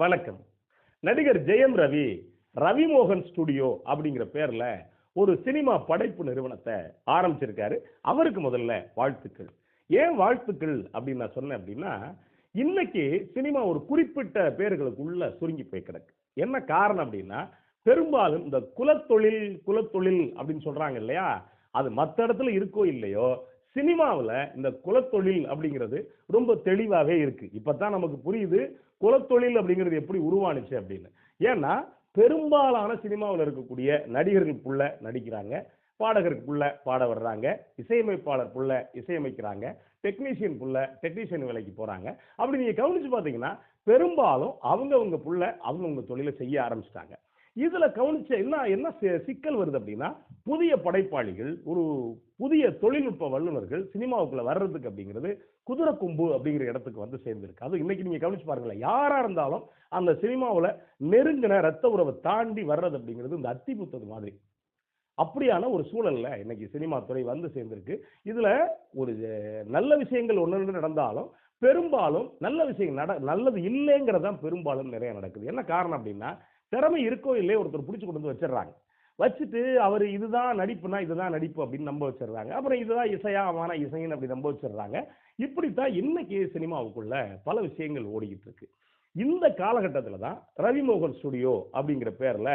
வணக்கம். நடிகர் ஜெயம் ரவி ரவிமோகன் ஸ்டுடியோ அப்படிங்கிற பேர்ல ஒரு சினிமா படைப்பு நிறுவனத்தை ஆரம்பிச்சிருக்காரு. அவருக்கு முதல்ல வாழ்த்துக்கள். ஏன் வாழ்த்துக்கள் அப்படின்னு நான் சொன்னேன் அப்படின்னா இன்னைக்கு சினிமா ஒரு குறிப்பிட்ட பேர்களுக்குள்ள சுருங்கி போய் கிடக்கு. என்ன காரணம் அப்படின்னா பெரும்பாலும் இந்த குலத்தொழில் குலத்தொழில் அப்படின்னு சொல்றாங்க இல்லையா? அது மற்ற இடத்துல இருக்கோ இல்லையோ சினிமாவில் இந்த குலத்தொழில் அப்படிங்கிறது ரொம்ப தெளிவாகவே இருக்குது இப்போ தான் நமக்கு புரியுது குலத்தொழில் அப்படிங்கிறது எப்படி உருவானுச்சு அப்படின்னு. ஏன்னா பெரும்பாலான சினிமாவில் இருக்கக்கூடிய நடிகர்கள் புள்ள நடிக்கிறாங்க பாடகருக்குள்ள பாட வர்றாங்க இசையமைப்பாளர் புள்ள இசையமைக்கிறாங்க டெக்னீஷியன் புள்ள டெக்னீஷியன் வேலைக்கு போகிறாங்க அப்படி நீங்கள் கவனிச்சு பார்த்தீங்கன்னா பெரும்பாலும் அவங்கவங்க புள்ள அவங்கவுங்க தொழிலை செய்ய ஆரம்பிச்சிட்டாங்க. இதுல கவனிச்ச என்ன என்ன சிக்கல் வருது அப்படின்னா புதிய படைப்பாளிகள் ஒரு புதிய தொழில்நுட்ப வல்லுநர்கள் சினிமாவுக்குள்ள வர்றதுக்கு அப்படிங்கிறது குதிரை கும்பு அப்படிங்கிற இடத்துக்கு வந்து சேர்ந்திருக்கு. அது இன்னைக்கு நீங்க கவனிச்சு பாருங்களேன் யாரா இருந்தாலும் அந்த சினிமாவில் நெருங்கின ரத்த உறவை தாண்டி வர்றது அப்படிங்கிறது இந்த அத்தி புத்தது மாதிரி. அப்படியான ஒரு சூழல்ல இன்னைக்கு சினிமா துறை வந்து சேர்ந்திருக்கு. இதுல ஒரு நல்ல விஷயங்கள் ஒன்று ரெண்டு நடந்தாலும் பெரும்பாலும் நல்ல விஷயம் நட நல்லது இல்லைங்கிறதான் பெரும்பாலும் நிறைய நடக்குது. என்ன காரணம் அப்படின்னா திறமை இருக்கோ இல்லையோ ஒருத்தர் பிடிச்சி கொண்டு வந்து வச்சிடுறாங்க. வச்சுட்டு அவர் இதுதான் நடிப்புனா இதுதான் நடிப்பு அப்படின்னு நம்ப வச்சிடுறாங்க. அப்புறம் இதுதான் இசையா அவனா இசைன்னு அப்படி நம்ப வச்சிடுறாங்க. இப்படித்தான் இன்னைக்கு சினிமாவுக்குள்ள பல விஷயங்கள் ஓடிக்கிட்டு இருக்கு. இந்த காலகட்டத்தில் தான் ரவிமோகன் ஸ்டுடியோ அப்படிங்கிற பேரில்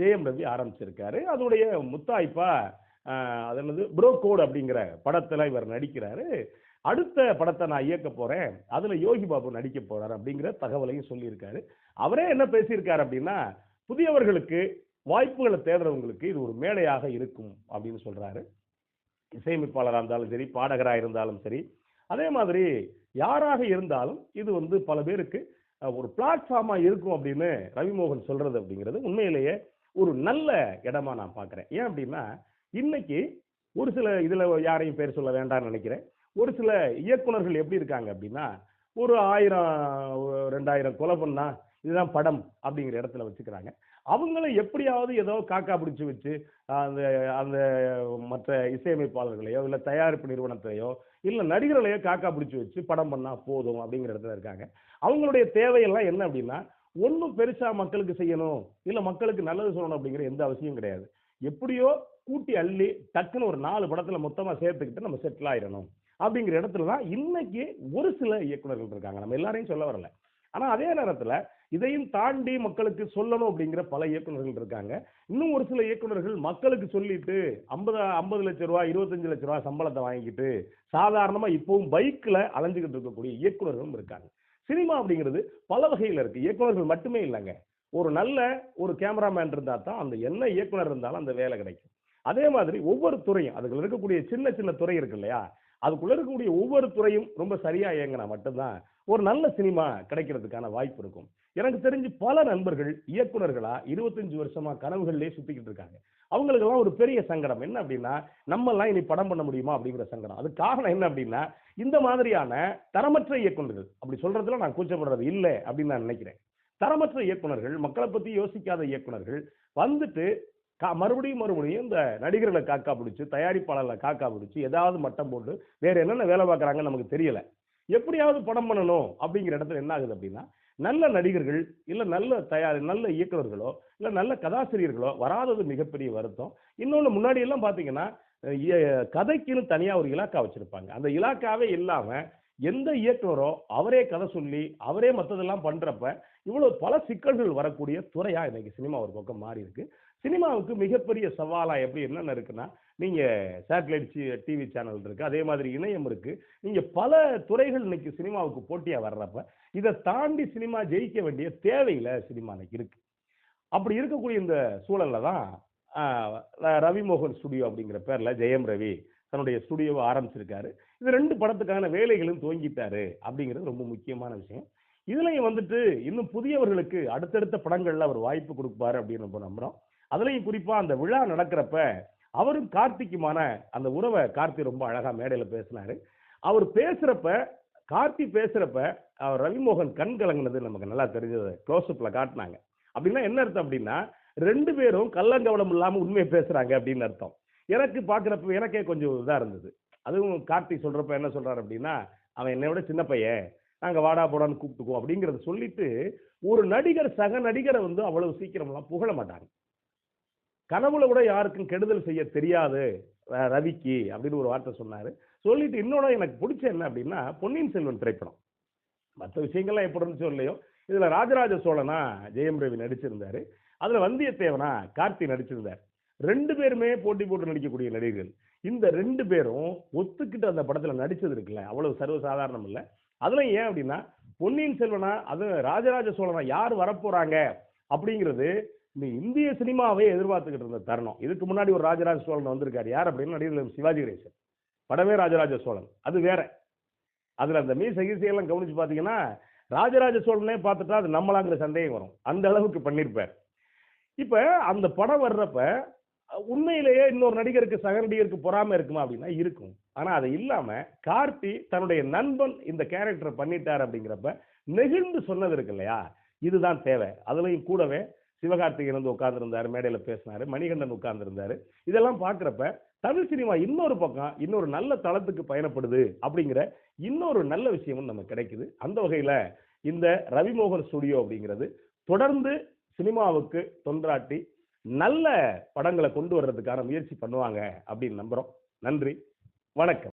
ஜெயம் ரவி ஆரம்பிச்சிருக்காரு. அதோடைய முத்தாய்ப்பா அது என்னது ப்ரோ கோட் அப்படிங்கிற படத்தில் இவர் நடிக்கிறாரு. அடுத்த படத்தை நான் இயக்க போகிறேன் அதில் யோகி பாபு நடிக்க போகிறார் அப்படிங்கிற தகவலையும் சொல்லியிருக்காரு. அவரே என்ன பேசியிருக்காரு அப்படின்னா புதியவர்களுக்கு வாய்ப்புகளை தேடுறவங்களுக்கு இது ஒரு மேடையாக இருக்கும் அப்படின்னு சொல்கிறாரு இசையமைப்பாளராக இருந்தாலும் சரி பாடகராக இருந்தாலும் சரி அதே மாதிரி யாராக இருந்தாலும் இது வந்து பல பேருக்கு ஒரு பிளாட்ஃபார்மாக இருக்கும் அப்படின்னு ரவிமோகன் சொல்கிறது அப்படிங்கிறது உண்மையிலேயே ஒரு நல்ல இடமா நான் பார்க்குறேன். ஏன் அப்படின்னா இன்னைக்கு ஒரு சில இதில் யாரையும் பேர் சொல்ல வேண்டாம்னு நினைக்கிறேன். ஒரு சில இயக்குனர்கள் எப்படி இருக்காங்க அப்படின்னா ஒரு ஆயிரம் ஒரு ரெண்டாயிரம் கொலை பண்ணா இதுதான் படம் அப்படிங்கிற இடத்துல வச்சுக்கிறாங்க. அவங்கள எப்படியாவது ஏதோ காக்கா பிடிச்சி வச்சு அந்த அந்த மற்ற இசையமைப்பாளர்களையோ இல்லை தயாரிப்பு நிறுவனத்தையோ இல்லை நடிகர்களையோ காக்கா பிடிச்சி வச்சு படம் பண்ணால் போதும் அப்படிங்கிற இடத்துல இருக்காங்க. அவங்களுடைய தேவையெல்லாம் என்ன அப்படின்னா ஒன்றும் பெருசாக மக்களுக்கு செய்யணும் இல்லை மக்களுக்கு நல்லது சொல்லணும் அப்படிங்கிற எந்த அவசியம் கிடையாது. எப்படியோ கூட்டி அள்ளி டக்குன்னு ஒரு நாலு படத்தில் மொத்தமாக சேர்த்துக்கிட்டு நம்ம செட்டில் ஆயிடணும். அப்படிங்கிற இடத்துல தான் இன்னைக்கு ஒரு சில இயக்குனர்கள் இருக்காங்க. நம்ம எல்லாரையும் சொல்ல வரல. ஆனா அதே நேரத்துல இதையும் தாண்டி மக்களுக்கு சொல்லணும் அப்படிங்கிற பல இயக்குனர்கள் இருக்காங்க. இன்னும் ஒரு சில இயக்குனர்கள் மக்களுக்கு சொல்லிட்டு ஐம்பது ஐம்பது லட்ச ரூபா இருபத்தஞ்சு லட்ச ரூபா சம்பளத்தை வாங்கிட்டு சாதாரணமா இப்பவும் பைக்ல அலைஞ்சுக்கிட்டு இருக்கக்கூடிய இயக்குனர்களும் இருக்காங்க. சினிமா அப்படிங்கிறது பல வகையில் இருக்கு. இயக்குனர்கள் மட்டுமே இல்லைங்க. ஒரு நல்ல ஒரு கேமராமேன் இருந்தா தான் அந்த என்ன இயக்குனர் இருந்தாலும் அந்த வேலை கிடைக்கும். அதே மாதிரி ஒவ்வொரு துறையும் அதுக்குள்ள இருக்கக்கூடிய சின்ன சின்ன துறை இருக்கு இல்லையா? அதுக்குள்ள இருக்கக்கூடிய ஒவ்வொரு துறையும் ரொம்ப சரியா இயங்கினா மட்டும்தான் ஒரு நல்ல சினிமா கிடைக்கிறதுக்கான வாய்ப்பு இருக்கும். எனக்கு தெரிஞ்சு பல நண்பர்கள் இயக்குநர்களா இருபத்தஞ்சு வருஷமா கனவுகள்லேயே சுத்திக்கிட்டு இருக்காங்க. அவங்களுக்கெல்லாம் ஒரு பெரிய சங்கடம். என்ன அப்படின்னா நம்ம எல்லாம் இனி படம் பண்ண முடியுமா அப்படிங்கிற சங்கடம். அது காரணம் என்ன அப்படின்னா இந்த மாதிரியான தரமற்ற இயக்குனர்கள் அப்படி சொல்றதுல நான் கூச்சப்படுறது இல்லை அப்படின்னு நான் நினைக்கிறேன். தரமற்ற இயக்குனர்கள் மக்களை பத்தி யோசிக்காத இயக்குனர்கள் வந்துட்டு கா- மறுபடியும் மறுபடியும் இந்த நடிகர்களை காக்கா பிடிச்சி தயாரிப்பாளர்களை காக்கா பிடிச்சு ஏதாவது மட்டம் போட்டு வேற என்னென்ன வேலை பார்க்குறாங்கன்னு நமக்கு தெரியல. எப்படியாவது படம் பண்ணணும் அப்படிங்கிற இடத்துல என்ன ஆகுது அப்படின்னா நல்ல நடிகர்கள் இல்லை நல்ல தயார் நல்ல இயக்குநர்களோ இல்லை நல்ல கதாசிரியர்களோ வராதது மிகப்பெரிய வருத்தம். இன்னொன்று முன்னாடி எல்லாம் கதைக்குன்னு தனியாக ஒரு இலாக்கா வச்சுருப்பாங்க. அந்த இலாக்காவே இல்லாமல் எந்த இயக்குனரோ அவரே கதை சொல்லி அவரே மற்றதெல்லாம் பண்ணுறப்ப இவ்வளோ பல சிக்கல்கள் வரக்கூடிய துறையாக இன்னைக்கு சினிமா ஒரு பக்கம் மாறி இருக்கு. சினிமாவுக்கு மிகப்பெரிய சவாலாக எப்படி என்னென்ன இருக்குன்னா நீங்கள் சேட்டலைட் டிவி சேனல் இருக்குது அதே மாதிரி இணையம் இருக்குது நீங்கள் பல துறைகள் இன்னைக்கு சினிமாவுக்கு போட்டியாக வர்றப்ப இதை தாண்டி சினிமா ஜெயிக்க வேண்டிய தேவையில் சினிமா இன்னைக்கு இருக்குது அப்படி இருக்கக்கூடிய இந்த சூழலில் தான் ரவிமோகன் ஸ்டுடியோ அப்படிங்கிற பேரில் ஜெயம் ரவி தன்னுடைய ஸ்டுடியோவை ஆரம்பிச்சிருக்காரு. இது ரெண்டு படத்துக்கான வேலைகளும் துவங்கிட்டாரு அப்படிங்கிறது ரொம்ப முக்கியமான விஷயம். இதுலையும் வந்துட்டு இன்னும் புதியவர்களுக்கு அடுத்தடுத்த படங்கள்ல அவர் வாய்ப்பு கொடுப்பாரு அப்படின்னு நம்ம நம்புறோம். அதுலேயும் குறிப்பாக அந்த விழா நடக்கிறப்ப அவரும் கார்த்திக்குமான அந்த உறவை கார்த்தி ரொம்ப அழகாக மேடையில் பேசினார். அவர் பேசுகிறப்ப கார்த்தி பேசுகிறப்ப அவர் ரவிமோகன் கண் கலங்கினது நமக்கு நல்லா தெரிஞ்சது. க்ளோஸ்அப்பில் காட்டினாங்க. அப்படின்னா என்ன அர்த்தம் அப்படின்னா ரெண்டு பேரும் கள்ளங்கவடம் இல்லாமல் உண்மையை பேசுகிறாங்க அப்படின்னு அர்த்தம். எனக்கு பார்க்குறப்ப எனக்கே கொஞ்சம் இதாக இருந்தது. அதுவும் கார்த்தி சொல்கிறப்ப என்ன சொல்கிறார் அப்படின்னா அவன் என்னை விட சின்ன பையன். நாங்கள் வாடா போடான்னு கூப்பிட்டுக்குவோம். அப்படிங்கிறத சொல்லிட்டு ஒரு நடிகர் சக நடிகரை வந்து அவ்வளவு சீக்கிரம்லாம் புகழ மாட்டாங்க. கனவுல கூட யாருக்கும் கெடுதல் செய்ய தெரியாது ரவிக்கு அப்படின்னு ஒரு வார்த்தை சொன்னார். சொல்லிட்டு இன்னொன்று எனக்கு பிடிச்ச என்ன அப்படின்னா பொன்னியின் செல்வன் திரைப்படம். மற்ற விஷயங்கள்லாம் எப்படி இருந்துச்சோ இல்லையோ இதில் ராஜராஜ சோழனா ஜெயம் ரவி நடிச்சிருந்தார். அதில் வந்தியத்தேவனா கார்த்தி நடிச்சிருந்தார். ரெண்டு பேருமே போட்டி போட்டு நடிக்கக்கூடிய நடிகர்கள். இந்த ரெண்டு பேரும் ஒத்துக்கிட்டு அந்த படத்தில் நடித்தது இருக்குல்ல அவ்வளவு சர்வசாதாரணம் இல்லை. அதில் ஏன் அப்படின்னா பொன்னியின் செல்வனா அது ராஜராஜ சோழனா யார் வரப்போகிறாங்க அப்படிங்கிறது இந்த இந்திய சினிமாவை எதிர்பார்த்துக்கிட்டு இருந்த தருணம். இதுக்கு முன்னாடி ஒரு ராஜராஜ சோழன் வந்திருக்காரு. யார் அப்படின்னு நடிகர் சிவாஜி கணேசன் படமே ராஜராஜ சோழன். அது வேற. அதில் அந்த மீ சகிசையெல்லாம் கவனிச்சு பார்த்தீங்கன்னா ராஜராஜ சோழனே பார்த்துட்டா அது நம்மளாங்கிற சந்தேகம் வரும். அந்த அளவுக்கு பண்ணியிருப்பார் இப்போ அந்த படம் வர்றப்ப உண்மையிலேயே இன்னொரு நடிகருக்கு சக நடிகருக்கு பொறாமல் இருக்குமா அப்படின்னா இருக்கும். ஆனால் அது இல்லாமல் கார்த்தி தன்னுடைய நண்பன் இந்த கேரக்டரை பண்ணிட்டார் அப்படிங்கிறப்ப நெகிழ்ந்து சொன்னது இருக்கு இல்லையா? இதுதான் தேவை. அதுலேயும் கூடவே சிவகார்த்திகேயன் வந்து உட்கார்ந்துருந்தார் மேடையில் பேசினார் மணிகண்டன் உட்கார்ந்துருந்தார். இதெல்லாம் பார்க்குறப்ப தமிழ் சினிமா இன்னொரு பக்கம் இன்னொரு நல்ல தளத்துக்கு பயணப்படுது அப்படிங்கிற இன்னொரு நல்ல விஷயமும் நமக்கு கிடைக்குது. அந்த வகையில் இந்த ரவிமோகன் ஸ்டுடியோ அப்படிங்கிறது தொடர்ந்து சினிமாவுக்கு தொன்றாட்டி நல்ல படங்களை கொண்டு வர்றதுக்கான முயற்சி பண்ணுவாங்க அப்படின்னு நம்புகிறோம் நன்றி. வணக்கம்.